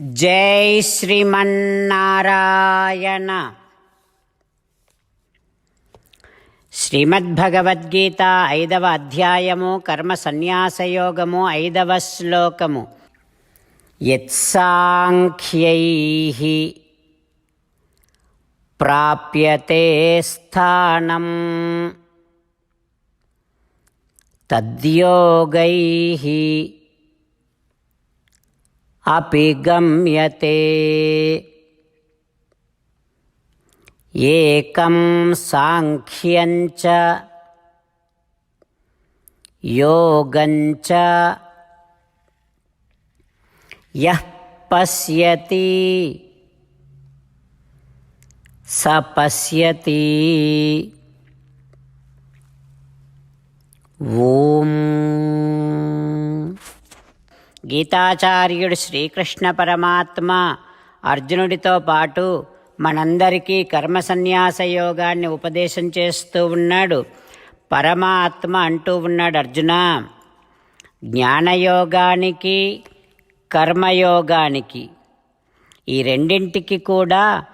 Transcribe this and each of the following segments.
జై శ్రీమన్నారాయణ. శ్రీమద్భగవద్గీత ఐదవ అధ్యాయము కర్మ సన్యాసయోగము ఐదవ శ్లోకము. యత్సాంఖ్యై ప్రాప్యతే స్థానం. తద్యోగై अपि गम्यते एकं साङ्ख्यञ्च योगञ्च पश्यति स पश्यति। గీతాచార్యుడు శ్రీకృష్ణ పరమాత్మ అర్జునుడితో పాటు మనందరికీ కర్మ సన్యాస యోగాన్ని ఉపదేశం చేస్తూ ఉన్నాడు. పరమాత్మ అంటూ ఉన్నాడు అర్జున. జ్ఞానయోగానికి కర్మయోగానికి ఈ రెండింటికి కూడా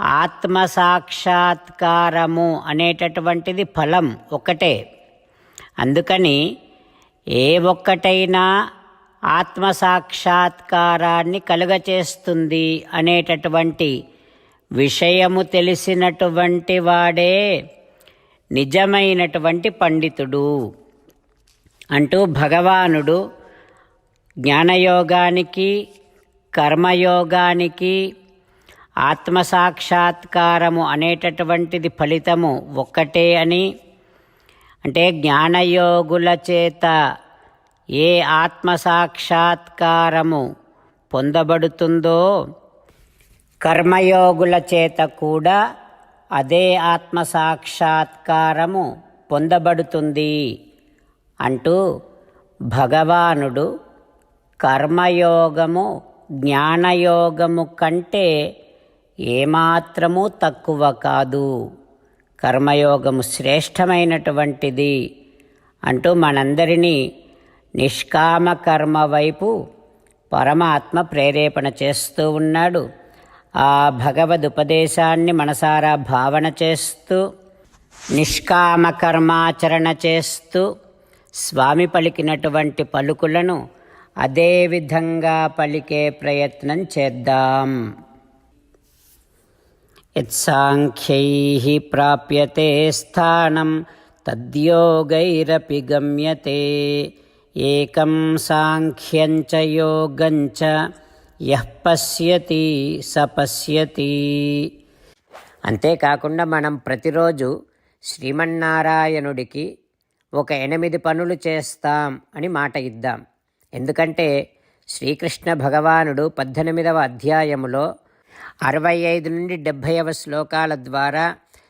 ఆత్మ సాక్షాత్కారము అనేటటువంటిది ఫలం ఒకటే. అందుకని ఏ ఒక్కటైనా ఆత్మ సాక్షాత్కారాన్ని కలుగచేస్తుంది అనేటటువంటి విషయము తెలిసినటువంటి వాడే నిజమైనటువంటి పండితుడు. అంటూ భగవానుడు జ్ఞానయోగానికి కర్మయోగానికి ఆత్మసాక్షాత్కారము అనేటటువంటిది ఫలితము ఒక్కటే అని అంటే జ్ఞానయోగుల చేత ఏ ఆత్మసాక్షాత్కారము పొందబడుతుందో కర్మయోగుల చేత కూడా అదే ఆత్మసాక్షాత్కారము పొందబడుతుంది అంటూ భగవానుడు కర్మయోగము జ్ఞానయోగము కంటే ఏమాత్రము తక్కువ కాదు. కర్మయోగము శ్రేష్టమైనటువంటిది అంటూ మనందరినీ నిష్కామ కర్మ వైపు పరమాత్మ ప్రేరేపణ చేస్తూ ఉన్నాడు. ఆ భగవద్ ఉపదేశాన్ని మనసారా భావన చేస్తూ నిష్కామ కర్మాచరణ చేస్తూ స్వామి పలికినటువంటి పలుకులను అదే విధంగా పలికే ప్రయత్నం చేద్దాం. యత్సాంఖ్యై ప్రాప్యతే స్థానం తద్యోగైరపి గమ్యతే. ఏకం సాంఖ్యంచ యోగంచ యహ్ పశ్యతి స పశ్యతి. అంతేకాకుండా మనం ప్రతిరోజు శ్రీమన్నారాయణుడికి ఒక ఎనిమిది పనులు చేస్తాం అని మాట ఇద్దాం. ఎందుకంటే శ్రీకృష్ణ భగవానుడు పద్దెనిమిదవ అధ్యాయములో అరవై ఐదు నుండి డెబ్భైవ శ్లోకాల ద్వారా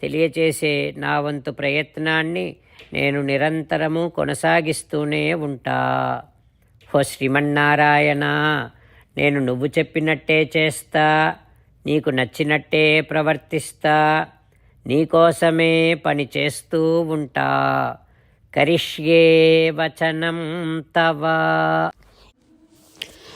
తెలియచేసే నా వంతు ప్రయత్నాన్ని నేను నిరంతరము కొనసాగిస్తూనే ఉంటా. హో శ్రీమన్నారాయణ నేను నువ్వు చెప్పినట్టే చేస్తా నీకు నచ్చినట్టే ప్రవర్తిస్తా నీకోసమే పని చేస్తూ ఉంటా. కరిష్యే వచనం తవా.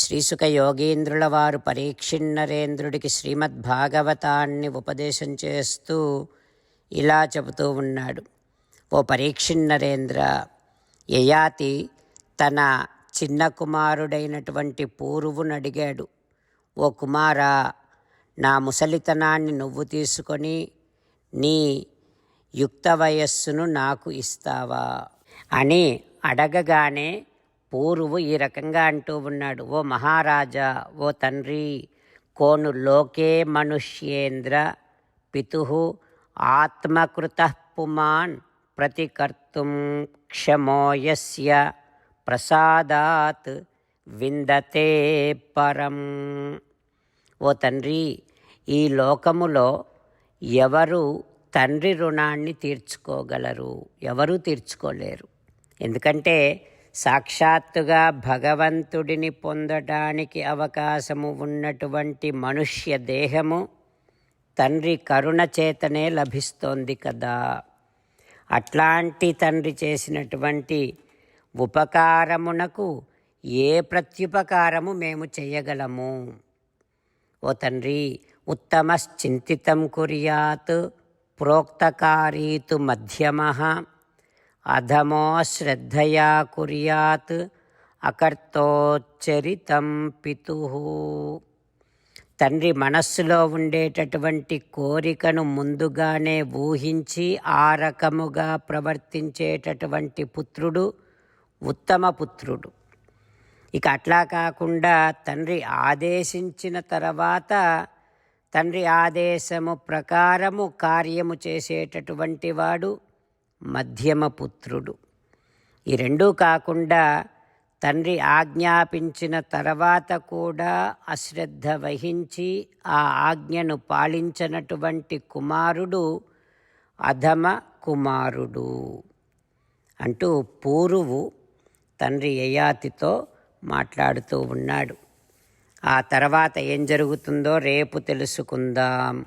శ్రీసుక యోగీంద్రుల వారు పరీక్షిన్నరేంద్రుడికి శ్రీమద్భాగవతాన్ని ఉపదేశం చేస్తూ ఇలా చెబుతూ ఉన్నాడు. ఓ పరీక్షిన్నరేంద్ర యయాతి తన చిన్న కుమారుడైనటువంటి పూర్వును అడిగాడు. ఓ కుమారా నా ముసలితనాన్ని నువ్వు తీసుకొని నీ యుక్త వయస్సును నాకు ఇస్తావా అని అడగగానే పూరువు ఈ రకంగా అంటూ ఉన్నాడు. ఓ మహారాజా ఓ తండ్రి కోను లోకే మనుష్యేంద్ర పితు ఆత్మకృత పుమాన్ ప్రతికర్తుం క్షమోయస్య ప్రసాదాత్ విందతే పరం. ఓ తండ్రి ఈ లోకములో ఎవరు తండ్రి రుణాన్ని తీర్చుకోగలరు? ఎవరూ తీర్చుకోలేరు? ఎందుకంటే సాక్షాత్తుగా భగవంతుడిని పొందడానికి అవకాశము ఉన్నటువంటి మనుష్య దేహము తండ్రి కరుణ చేతనే లభిస్తోంది కదా. అట్లాంటి తండ్రి చేసినటువంటి ఉపకారమునకు ఏ ప్రత్యుపకారము మేము చేయగలము? ఓ తండ్రి ఉత్తమశ్చింతితం కుర్యాత్ ప్రోక్తకారీతు మధ్యమ. అధమో శ్రద్ధయా కుర్యాత్ అకర్తోచ్చరితం పితు తండ్రి మనస్సులో ఉండేటటువంటి కోరికను ముందుగానే ఊహించి ఆ రకముగా ప్రవర్తించేటటువంటి పుత్రుడు ఉత్తమ పుత్రుడు. ఇక అట్లా కాకుండా తండ్రి ఆదేశించిన తర్వాత తండ్రి ఆదేశము ప్రకారము కార్యము చేసేటటువంటి వాడు మధ్యమ పుత్రుడు ఈ రెండూ కాకుండా తండ్రి ఆజ్ఞాపించిన తర్వాత కూడా అశ్రద్ధ వహించి ఆ ఆజ్ఞను పాలించనటువంటి కుమారుడు అధమ కుమారుడు అంటూ పూరువు తండ్రి యయాతితో మాట్లాడుతూ ఉన్నాడు. ఆ తర్వాత ఏం జరుగుతుందో రేపు తెలుసుకుందాం.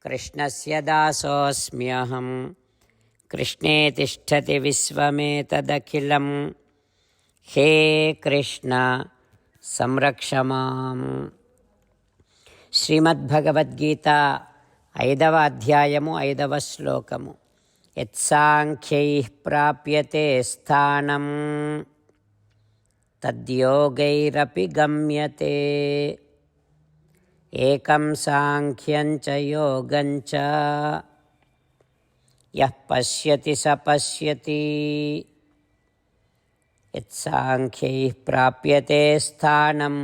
సముత్థితం జగదిదం కృష్ణస్య దాసోऽస్మ్యహం కృష్ణే తిష్టతి విశ్వమేతదఖిలం. హే కృష్ణ సంరక్ష శ్రీమద్భగవద్గీత ఐదవ అధ్యాయము ఐదవ శ్లోకము. యత్సాంఖ్యై ప్రాప్యతే స్థానం. తద్యోగైరపి గమ్యతే. ఏకం సాంఖ్యం చ యోగం చ. యః పశ్యతి స పశ్యతి. యత్సాంఖ్యైः ప్రాప్యతే స్థానం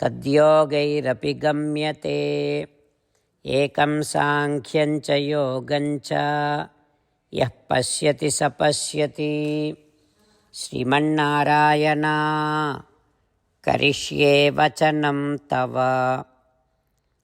తద్యోగైరపి గమ్యతే. ఏకం సాంఖ్యం చ యోగం చ. యః పశ్యతి స పశ్యతి శ్రీమన్నారాయణ కరిష్యే వచనం తవ